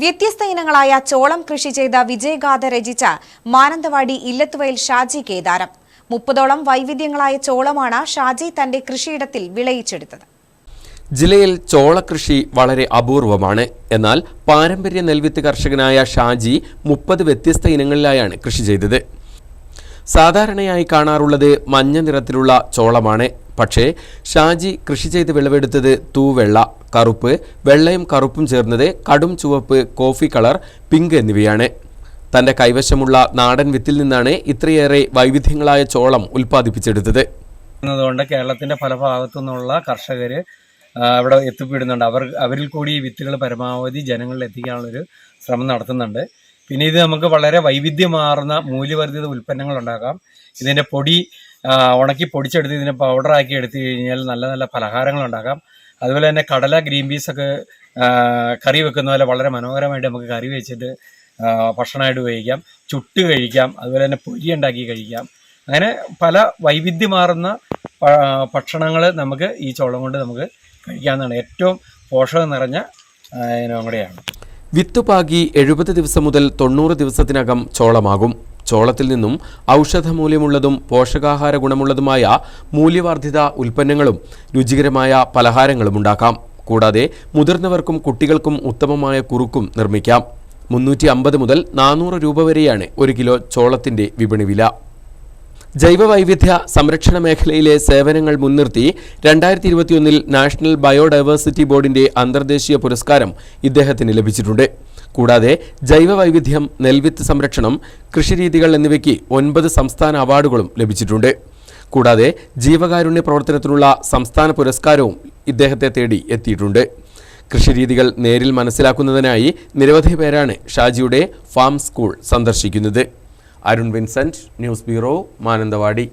വ്യത്യസ്ത ഇനങ്ങളായ ചോളം കൃഷി ചെയ്ത വിജയഗാഥ രചിച്ച മാനന്തവാടി ഇല്ലത്തുവയൽ ഷാജി കേദാരം. മുപ്പതോളം വൈവിധ്യങ്ങളായ ചോളമാണ് ഷാജി തന്റെ കൃഷിയിടത്തിൽ വിളയിച്ചെടുത്തത്. ജില്ലയിൽ ചോളകൃഷി വളരെ അപൂർവമാണ്. എന്നാൽ പാരമ്പര്യ നെൽവിത്ത് കർഷകനായ ഷാജി മുപ്പത് വ്യത്യസ്ത ഇനങ്ങളിലായാണ് കൃഷി ചെയ്തത്. സാധാരണയായി കാണാറുള്ളത് മഞ്ഞ നിറത്തിലുള്ള ചോളമാണ്. പക്ഷേ ഷാജി കൃഷി ചെയ്ത് വിളവെടുത്തത് തൂവെള്ള. കറുപ്പ് വെള്ളയും കറുപ്പും ചേർന്നത് കടും ചുവപ്പ് കോഫി കളർ പിങ്ക് എന്നിവയാണ്. തന്റെ കൈവശമുള്ള നാടൻ വിത്തിൽ നിന്നാണ് ഇത്രയേറെ വൈവിധ്യങ്ങളായ ചോളം ഉൽപ്പാദിപ്പിച്ചെടുത്തത്. എന്നതുകൊണ്ട് കേരളത്തിന്റെ പല ഭാഗത്തു നിന്നുള്ള കർഷകർ അവിടെ എത്തിപ്പെടുന്നുണ്ട്. അവർ അവരിൽ കൂടി ഈ വിത്തുകൾ പരമാവധി ജനങ്ങളിൽ എത്തിക്കാനുള്ളൊരു ശ്രമം നടത്തുന്നുണ്ട്. പിന്നെ ഇത് നമുക്ക് വളരെ വൈവിധ്യമാർന്ന മൂല്യവർദ്ധിത ഉൽപ്പന്നങ്ങൾ ഉണ്ടാക്കാം. ഇതിന്റെ പൊടി ഉണക്കി പൊടിച്ചെടുത്ത് ഇതിനെ പൗഡറാക്കി എടുത്തു കഴിഞ്ഞാൽ നല്ല നല്ല പലഹാരങ്ങൾ ഉണ്ടാക്കാം അതുപോലെ തന്നെ കടല ഗ്രീൻ പീസ് ഒക്കെ കറി വെക്കുന്ന പോലെ വളരെ മനോഹരമായിട്ട് നമുക്ക് കറി വെച്ചിട്ട് ഭക്ഷണമായിട്ട് ഉപയോഗിക്കാം. ചുട്ട് കഴിക്കാം അതുപോലെ തന്നെ പൊരി ഉണ്ടാക്കി കഴിക്കാം. അങ്ങനെ പല വൈവിധ്യമാർന്ന ഭക്ഷണങ്ങൾ നമുക്ക് ഈ ചോളം കൊണ്ട് നമുക്ക് കഴിക്കാവുന്നതാണ്. ഏറ്റവും പോഷകം നിറഞ്ഞ ഇനം കൂടെയാണ്. വിത്തുപാകി എഴുപത് ദിവസം മുതൽ തൊണ്ണൂറ് ദിവസത്തിനകം ചോളമാകും. ചോളത്തിൽ നിന്നും ഔഷധമൂല്യമുള്ളതും പോഷകാഹാര ഗുണമുള്ളതുമായ മൂല്യവർദ്ധിത ഉൽപ്പന്നങ്ങളും രുചികരമായ പലഹാരങ്ങളും ഉണ്ടാക്കാം. കൂടാതെ മുതിർന്നവർക്കും കുട്ടികൾക്കും ഉത്തമമായ കുറുക്കും നിർമ്മിക്കാം. മുന്നൂറ്റി അമ്പത് മുതൽ നാനൂറ് രൂപ വരെയാണ് ഒരു കിലോ ചോളത്തിന്റെ വിപണി വില. ജൈവവൈവിധ്യ സംരക്ഷണ മേഖലയിലെ സേവനങ്ങൾ മുൻനിർത്തി രണ്ടായിരത്തി ഇരുപത്തിയൊന്നിൽ നാഷണൽ ബയോഡൈവേഴ്സിറ്റി ബോർഡിന്റെ അന്തർദേശീയ പുരസ്കാരം ഇദ്ദേഹത്തിന് ലഭിച്ചിട്ടുണ്ട്. കൂടാതെ ജൈവവൈവിധ്യം നെൽവിത്ത് സംരക്ഷണം കൃഷിരീതികൾ എന്നിവയ്ക്ക് ഒൻപത് സംസ്ഥാന അവാർഡുകളും ലഭിച്ചിട്ടുണ്ട്. കൂടാതെ ജീവകാരുണ്യ പ്രവർത്തനത്തിനുള്ള സംസ്ഥാന പുരസ്കാരവും ഇദ്ദേഹത്തെ തേടി എത്തിയിട്ടുണ്ട്. കൃഷിരീതികൾ നേരിൽ മനസ്സിലാക്കുന്നതിനായി നിരവധി പേരാണ് ഷാജിയുടെ ഫാം സ്കൂൾ സന്ദർശിക്കുന്നത്. Arun Vincent news bureau Mananthavady.